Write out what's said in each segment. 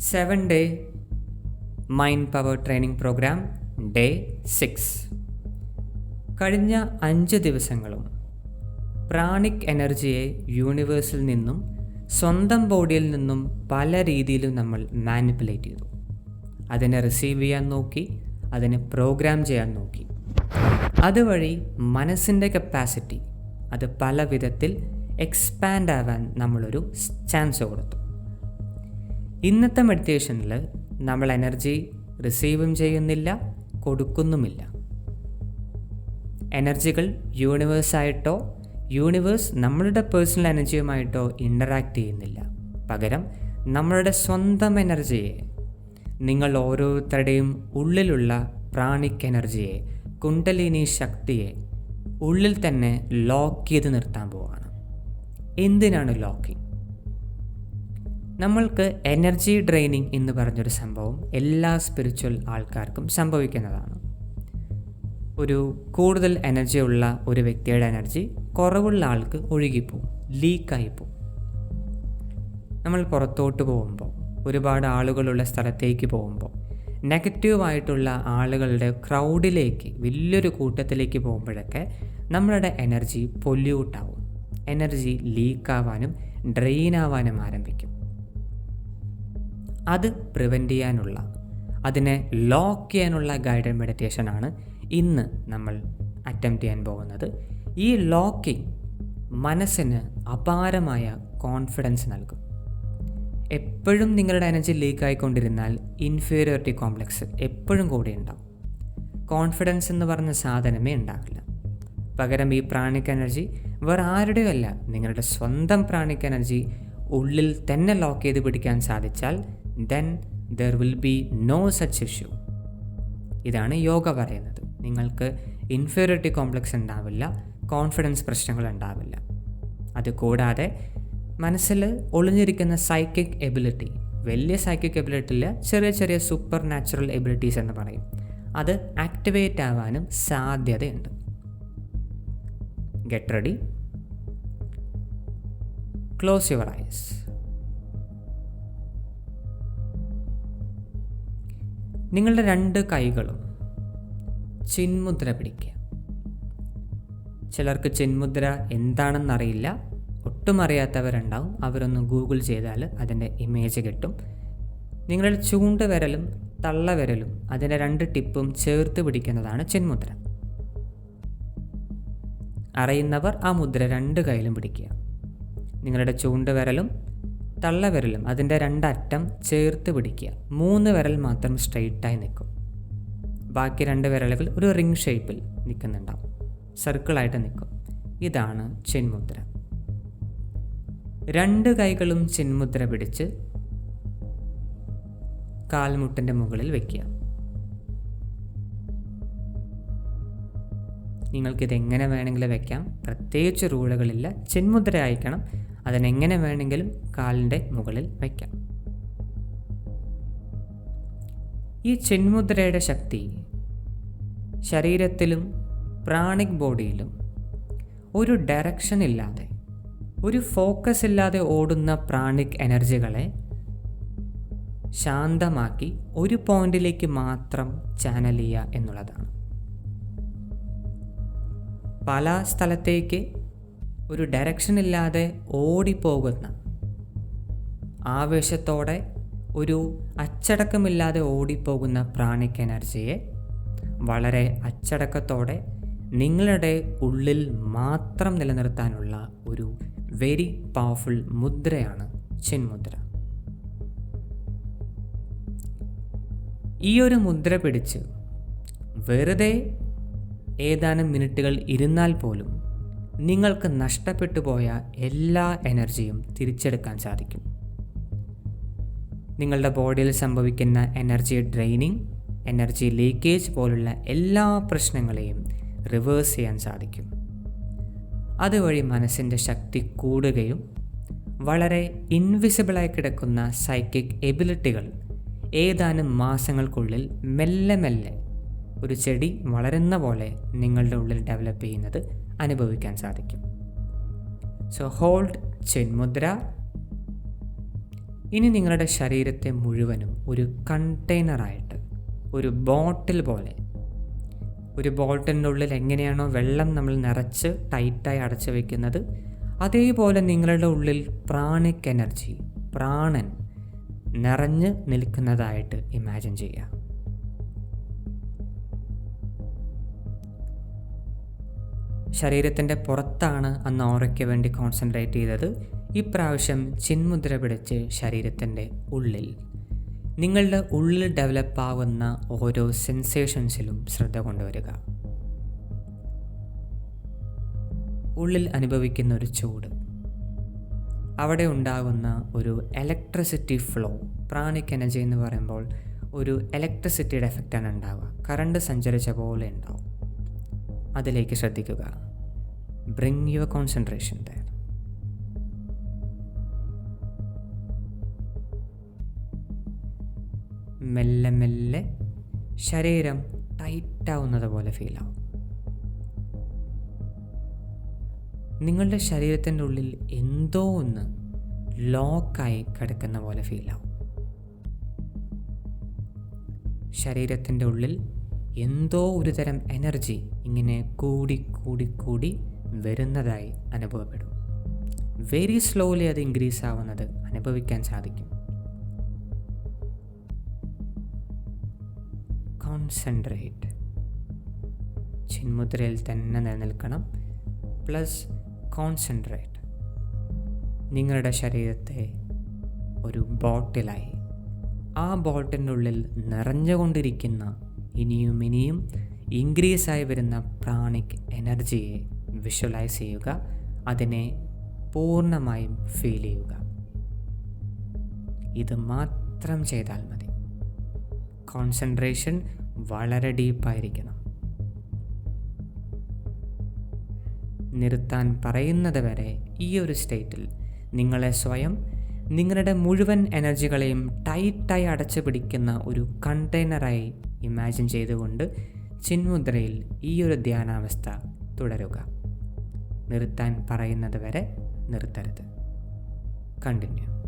Seven day mind power training program day six കഴിഞ്ഞ അഞ്ച് ദിവസങ്ങളും പ്രാണിക് എനർജിയെ യൂണിവേഴ്സിൽ നിന്നും സ്വന്തം ബോഡിയിൽ നിന്നും പല രീതിയിലും നമ്മൾ മാനിപ്പുലേറ്റ് ചെയ്തു. അതിനെ റിസീവ് ചെയ്യാൻ നോക്കി അതിനെ പ്രോഗ്രാം ചെയ്യാൻ നോക്കി. അതുവഴി മനസ്സിന്റെ കപ്പാസിറ്റി അത് പല വിധത്തിൽ എക്സ്പാൻഡ് ആവാൻ നമ്മളൊരു ചാൻസ് കൊടുത്തു. ഇന്നത്തെ മെഡിറ്റേഷനിൽ നമ്മൾ എനർജി റിസീവും ചെയ്യുന്നില്ല കൊടുക്കുന്നുമില്ല. എനർജികൾ യൂണിവേഴ്സായിട്ടോ യൂണിവേഴ്സ് നമ്മളുടെ പേഴ്സണൽ എനർജിയുമായിട്ടോ ഇന്ററാക്ട് ചെയ്യുന്നില്ല. പകരം നമ്മളുടെ സ്വന്തം എനർജിയെ നിങ്ങൾ ഓരോരുത്തരുടെയും ഉള്ളിലുള്ള പ്രാണിക് എനർജിയെ കുണ്ടലിനി ശക്തിയെ ഉള്ളിൽ തന്നെ ലോക്ക് ചെയ്ത് നിർത്താൻ പോവാണ്. എന്തിനാണ് ലോക്കിംഗ് നമ്മൾക്ക് എനർജി ഡ്രെയിനിങ് എന്ന് പറഞ്ഞൊരു സംഭവം എല്ലാ സ്പിരിച്വൽ ആൾക്കാർക്കും സംഭവിക്കുന്നതാണ്. ഒരു കൂടുതൽ എനർജി ഉള്ള ഒരു വ്യക്തിയുടെ എനർജി കുറവുള്ള ആൾക്ക് ഒഴുകിപ്പോവും ലീക്കായിപ്പോവും നമ്മൾ പുറത്തോട്ട് പോകുമ്പോൾ ഒരുപാട് ആളുകളുള്ള സ്ഥലത്തേക്ക് പോകുമ്പോൾ നെഗറ്റീവായിട്ടുള്ള ആളുകളുടെ ക്രൗഡിലേക്ക് വലിയൊരു കൂട്ടത്തിലേക്ക് പോകുമ്പോഴൊക്കെ നമ്മളുടെ എനർജി പൊല്യൂട്ടാവും എനർജി ലീക്കാവാനും ഡ്രെയിൻ ആവാനും ആരംഭിക്കും. അത് പ്രിവെന്റ് ചെയ്യാനുള്ള അതിനെ ലോക്ക് ചെയ്യാനുള്ള ഗൈഡഡ് മെഡിറ്റേഷനാണ് ഇന്ന് നമ്മൾ അറ്റംപ്റ്റ് ചെയ്യാൻ പോകുന്നത്. ഈ ലോക്കിംഗ് മനസ്സിന് അപാരമായ കോൺഫിഡൻസ് നൽകും. എപ്പോഴും നിങ്ങളുടെ എനർജി ലീക്ക് ആയിക്കൊണ്ടിരുന്നാൽ ഇൻഫീരിയോറിറ്റി കോംപ്ലക്സ് എപ്പോഴും കൂടെ ഉണ്ടാവും. കോൺഫിഡൻസ് എന്ന് പറഞ്ഞ സാധനമേ ഉണ്ടാകില്ല. പകരം ഈ പ്രാണിക് എനർജി വേറെ ആരുടെയും നിങ്ങളുടെ സ്വന്തം പ്രാണിക് എനർജി ഉള്ളിൽ തന്നെ ലോക്ക് ചെയ്ത് പിടിക്കാൻ സാധിച്ചാൽ then there will be no such issue ഇതാണ് യോഗ പറയുന്നത്. നിങ്ങൾക്ക് ഇൻഫീരിയോറിറ്റി കോംപ്ലക്സ് ഉണ്ടാവില്ല കോൺഫിഡൻസ് പ്രശ്നങ്ങൾ ഉണ്ടാവില്ല. അതുകൂടാതെ മനസ്സിൽ ഒളിഞ്ഞിരിക്കുന്ന സൈക്കിക് എബിലിറ്റി വലിയ സൈക്കിക് എബിലിറ്റിയിൽ ചെറിയ ചെറിയ സൂപ്പർ നാച്ചുറൽ എബിലിറ്റീസ് എന്ന് പറയും. അത് ആക്ടിവേറ്റ് ആവാനും സാധ്യതയുണ്ട്. Get ready close your eyes നിങ്ങളുടെ രണ്ട് കൈകളും ചിന്മുദ്ര പിടിക്കുക. ചിലർക്ക് ചിന്മുദ്ര എന്താണെന്നറിയില്ല. ഒട്ടും അറിയാത്തവരുണ്ടാവും. അവരൊന്ന് ഗൂഗിൾ ചെയ്താൽ അതിന്റെ ഇമേജ് കിട്ടും. നിങ്ങളുടെ ചൂണ്ട് വിരലും തള്ളവിരലും അതിന്റെ രണ്ട് ടിപ്പും ചേർത്ത് പിടിക്കുന്നതാണ് ചിന്മുദ്ര. അറിയുന്നവർ ആ മുദ്ര രണ്ട് കൈയിലും പിടിക്കുക. നിങ്ങളുടെ ചൂണ്ട് വിരലും തള്ളവിരലും അതിന്റെ രണ്ടറ്റം ചേർത്ത് പിടിക്കുക. മൂന്ന് വിരൽ മാത്രം സ്ട്രെയിറ്റായി നിൽക്കും. ബാക്കി രണ്ട് വിരലുകൾ ഒരു റിംഗ് ഷേപ്പിൽ നിൽക്കുന്നുണ്ടാവും. സർക്കിളായിട്ട് നിൽക്കും. ഇതാണ് ചിന്മുദ്ര. രണ്ട് കൈകളും ചിന്മുദ്ര പിടിച്ച് കാൽമുട്ടിന്റെ മുകളിൽ വയ്ക്കുക നിങ്ങൾക്കിത് എങ്ങനെ വേണമെങ്കിലും വെക്കാം. പ്രത്യേകിച്ച് റൂളുകളില്ല ചിന്മുദ്ര അയക്കണം അതിനെങ്ങനെ വേണമെങ്കിലും കാലിന്റെ മുകളിൽ വയ്ക്കാം. ഈ ചിന്മുദ്രയുടെ ശക്തി ശരീരത്തിലും പ്രാണിക് ബോഡിയിലും ഒരു ഡയറക്ഷൻ ഇല്ലാതെ ഒരു ഫോക്കസ് ഇല്ലാതെ ഓടുന്ന പ്രാണിക് എനർജികളെ ശാന്തമാക്കി ഒരു പോയിന്റിലേക്ക് മാത്രം ചാനൽ ചെയ്യുക എന്നുള്ളതാണ്. പല സ്ഥലത്തേക്ക് ഒരു ഡയറക്ഷൻ ഇല്ലാതെ ഓടിപ്പോകുന്ന ആവേശത്തോടെ ഒരു അച്ചടക്കമില്ലാതെ ഓടിപ്പോകുന്ന പ്രാണിക് എനർജിയെ വളരെ അച്ചടക്കത്തോടെ നിങ്ങളുടെ ഉള്ളിൽ മാത്രം നിലനിർത്താനുള്ള ഒരു വെരി പവർഫുൾ മുദ്രയാണ് ചിന്മുദ്ര ഈ ഒരു മുദ്ര പിടിച്ച് വെറുതെ ഏതാനും മിനിറ്റുകൾ ഇരുന്നാൽ പോലും നിങ്ങൾക്ക് നഷ്ടപ്പെട്ടു പോയ എല്ലാ എനർജിയും തിരിച്ചെടുക്കാൻ സാധിക്കും. നിങ്ങളുടെ ബോഡിയിൽ സംഭവിക്കുന്ന എനർജി ഡ്രെയിനിങ് എനർജി ലീക്കേജ് പോലുള്ള എല്ലാ പ്രശ്നങ്ങളെയും റിവേഴ്സ് ചെയ്യാൻ സാധിക്കും. അതുവഴി മനസ്സിന്റെ ശക്തി കൂടുകയും വളരെ ഇൻവിസിബിളായി കിടക്കുന്ന സൈക്കിക് എബിലിറ്റികൾ ഏതാനും മാസങ്ങൾക്കുള്ളിൽ മെല്ലെ മെല്ലെ ഒരു ചെടി വളരുന്ന പോലെ നിങ്ങളുടെ ഉള്ളിൽ ഡെവലപ്പ് ചെയ്യുന്നത് അനുഭവിക്കാൻ സാധിക്കും. So hold chinmudra. ഇനി നിങ്ങളുടെ ശരീരത്തെ മുഴുവനും ഒരു കണ്ടെയ്നറായിട്ട് ഒരു ബോട്ടിൽ പോലെ ഒരു ബോട്ടിന്റെ ഉള്ളിൽ എങ്ങനെയാണോ വെള്ളം നമ്മൾ നിറച്ച് ടൈറ്റായി അടച്ചു വയ്ക്കുന്നത് അതേപോലെ നിങ്ങളുടെ ഉള്ളിൽ പ്രാണിക് എനർജി പ്രാണൻ നിറഞ്ഞ് നിൽക്കുന്നതായിട്ട് ഇമാജിൻ ചെയ്യുക. ശരീരത്തിന്റെ പുറത്താണ് അന്ന് ഓറയ്ക്ക് വേണ്ടി കോൺസെൻട്രേറ്റ് ചെയ്തത്. ഇപ്രാവശ്യം ചിന്മുദ്ര പിടിച്ച് ശരീരത്തിന്റെ ഉള്ളിൽ. നിങ്ങളുടെ ഉള്ളിൽ ഡെവലപ്പ് ആവുന്ന ഓരോ സെൻസേഷൻസിലും ശ്രദ്ധ കൊണ്ടുവരിക. ഉള്ളിൽ അനുഭവിക്കുന്ന ഒരു ചൂട്. അവിടെ ഉണ്ടാകുന്ന ഒരു ഇലക്ട്രിസിറ്റി ഫ്ലോ പ്രാണിക് എനർജി എന്ന് പറയുമ്പോൾ ഒരു ഇലക്ട്രിസിറ്റിയുടെ എഫക്റ്റാണ് ഉണ്ടാവുക. കറണ്ട് സഞ്ചരിച്ച പോലെ ഉണ്ടാവും. അതിലേക്ക് ശ്രദ്ധിക്കുക. ബ്രിങ് യുവർ കോൺസെൻട്രേഷൻ ദയർ മെല്ലെ മെല്ലെ ശരീരം ടൈറ്റാവുന്നത് പോലെ ഫീൽ ആവും. നിങ്ങളുടെ ശരീരത്തിന്റെ ഉള്ളിൽ എന്തോ ഒന്ന് ലോക്കായി കിടക്കുന്ന പോലെ ഫീൽ ആവും. ശരീരത്തിന്റെ ഉള്ളിൽ എന്തോ ഒരു തരം എനർജി ഇങ്ങനെ കൂടി കൂടി കൂടി വരുന്നതായി അനുഭവപ്പെടും. വെരി സ്ലോലി അത് ഇൻക്രീസ് ആവുന്നത് അനുഭവിക്കാൻ സാധിക്കും. കോൺസെൻട്രേറ്റ് ചിന്മുദ്രയിൽ തന്നെ നിലനിൽക്കണം. പ്ലസ് കോൺസെൻട്രേറ്റ് നിങ്ങളുടെ ശരീരത്തെ ഒരു ബോട്ടിലായി. ആ ബോട്ടിനുള്ളിൽ നിറഞ്ഞുകൊണ്ടിരിക്കുന്ന ഇനിയും ഇനിയും ഇൻക്രീസ് ആയി വരുന്ന പ്രാണിക് എനർജിയെ വിഷ്വലൈസ് ചെയ്യുക അതിനെ പൂർണമായും ഫീൽ ചെയ്യുക. ഇത് മാത്രം ചെയ്താൽ മതി. കോൺസെൻട്രേഷൻ വളരെ ഡീപ്പായിരിക്കണം. നിർത്താൻ പറയുന്നത് വരെ ഈ ഒരു സ്റ്റേറ്റിൽ നിങ്ങളെ സ്വയം നിങ്ങളുടെ മുഴുവൻ എനർജികളെയും ടൈറ്റായി അടച്ചു പിടിക്കുന്ന ഒരു കണ്ടെയ്നറായി ഇമാജിൻ ചെയ്തുകൊണ്ട് ചിന്മുദ്രയിൽ ഈ ഒരു ധ്യാനാവസ്ഥ തുടരുക. നിർത്താൻ പറയുന്നത് വരെ നിർത്തരുത്. കണ്ടിന്യൂ.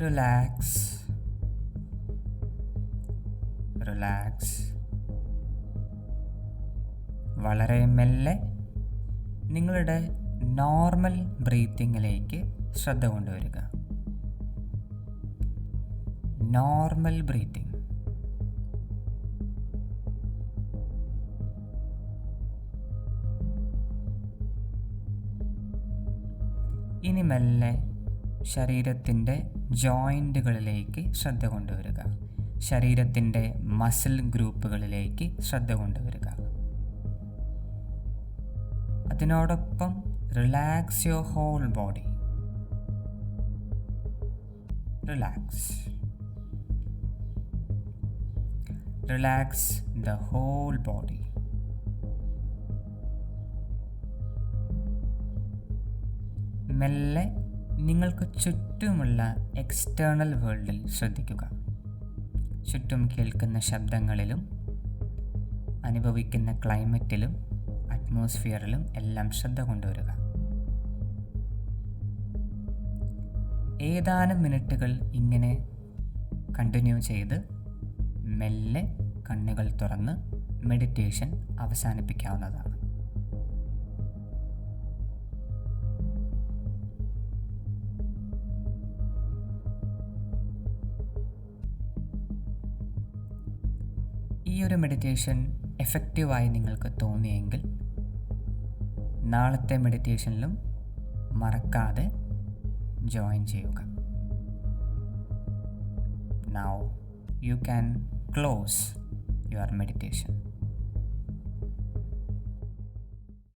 റിലാക്സ് റിലാക്സ് വളരെ മെല്ലെ നിങ്ങളുടെ നോർമൽ ബ്രീത്തിങ്ങിലേക്ക് ശ്രദ്ധ കൊണ്ടുവരിക. നോർമൽ ബ്രീത്തിങ് ഇനി മെല്ലെ ശരീരത്തിന്റെ ജോയിന്റുകളിലേക്ക് ശ്രദ്ധ കൊണ്ടുവരിക. ശരീരത്തിന്റെ മസിൽ ഗ്രൂപ്പുകളിലേക്ക് ശ്രദ്ധ കൊണ്ടുവരിക. അതിനോടൊപ്പം relax your whole body. Relax. Relax the whole body. മെല്ലെ നിങ്ങൾക്ക് ചുറ്റുമുള്ള എക്സ്റ്റേണൽ വേൾഡിൽ ശ്രദ്ധിക്കുക. ചുറ്റും കേൾക്കുന്ന ശബ്ദങ്ങളിലും അനുഭവിക്കുന്ന ക്ലൈമറ്റിലും അറ്റ്മോസ്ഫിയറിലും എല്ലാം ശ്രദ്ധ കൊണ്ടുവരിക. ഏതാനും മിനിറ്റുകൾ ഇങ്ങനെ കണ്ടിന്യൂ ചെയ്ത് മെല്ലെ കണ്ണുകൾ തുറന്ന് മെഡിറ്റേഷൻ അവസാനിപ്പിക്കാവുന്നതാണ്. ഒരു മെഡിറ്റേഷൻ എഫക്റ്റീവായി നിങ്ങൾക്ക് തോന്നിയെങ്കിൽ നാളത്തെ മെഡിറ്റേഷനിലും മറക്കാതെ ജോയിൻ ചെയ്യുക. Now you can close your meditation